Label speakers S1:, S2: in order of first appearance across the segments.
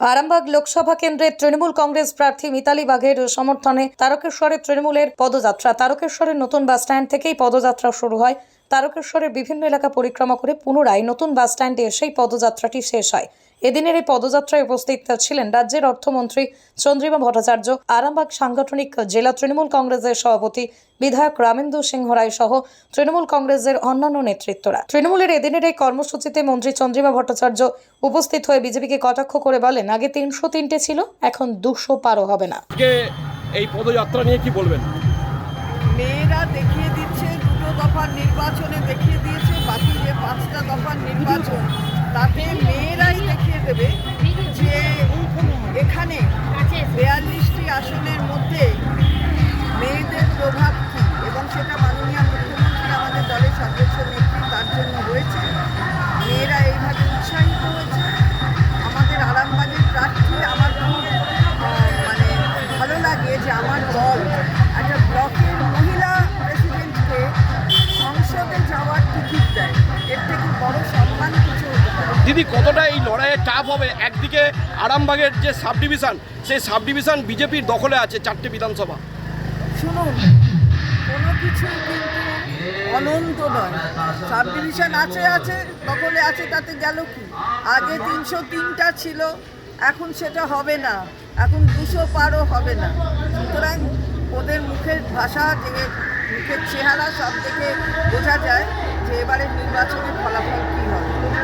S1: আরামবাগ লোকসভা কেন্দ্রের তৃণমূল কংগ্রেস প্রার্থী মিতালি বাঘের সমর্থনে তারকেশ্বরের তৃণমূলের পদযাত্রা। তারকেশ্বরের নতুন বাস স্ট্যান্ড থেকেই পদযাত্রা শুরু হয়। তারকেশ্বরের বিভিন্ন এলাকা পরিক্রমা করে পুনরায় নতুন বাস স্ট্যান্ডে এসেই পদযাত্রাটি শেষ হয়। এদিনের এই পদযাত্রায় উপস্থিত ছিলেন রাজ্যের অর্থমন্ত্রী চন্দ্রিমা ভট্টাচার্য, আরামবাগ সাংগঠনিক জেলা তৃণমূল কংগ্রেসের সভাপতি বিধায়ক রামেন্দু সিংহ রায় সহ তৃণমূল কংগ্রেসের অন্যান্য নেতৃত্বরা। তৃণমূলের এদিনের এই কর্মসূচিতে মন্ত্রী চন্দ্রিমা ভট্টাচার্য উপস্থিত হয়ে বিজেপিকে কটাক্ষ করে বলেন, আগে তিনশো তিনটে ছিল, এখন দুশো পারও হবে না।
S2: এই পদযাত্রা নিয়ে কি বলবেন? দিদি, কতটা এই লড়াইয়ে টাফ হবে? একদিকে আরামবাগের যে সাব ডিভিশন সেই সাব ডিভিশন বিজেপির দখলে আছে চারটে বিধানসভা।
S3: শুনুন, কোনো কিছু অনন্ত নয়। সাব ডিভিশন আছে আছে, দখলে আছে, তাতে গেল কি? আগে তিনশো তিনটা ছিল, এখন সেটা হবে না। এখন দুশো পারও হবে না। সুতরাং ওদের মুখের ভাষা, যে মুখের চেহারা, সব দেখে বোঝা যায় যে কী হবে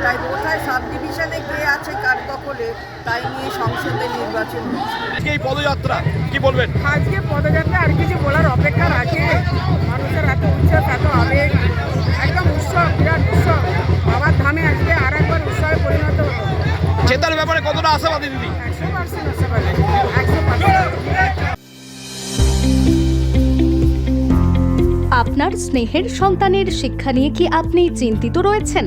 S3: তাই কোথায় সাব ডিভিশনে কে আছে কার দখলে তাই নিয়ে সংসদে নির্বাচন হচ্ছে।
S2: আজকে এই পদযাত্রা কি বলবেন?
S4: আজকে পদযাত্রা আর কিছু বলার অপেক্ষা রাখে মানুষের এত উৎসাহ এত আবেগ। একদম উৎসব বিরাট উৎসব। বাবার ধামে আজকে আর একবার উৎসবে পরিণত হলো।
S2: জেতার ব্যাপারে কতটা আশাবাদী দিদি?
S4: একশো পার্সেন্ট আসতে একশো পার্সেন্ট।
S5: আপনার স্নেহের সন্তানের শিক্ষা নিয়ে কি আপনি চিন্তিত রয়েছেন?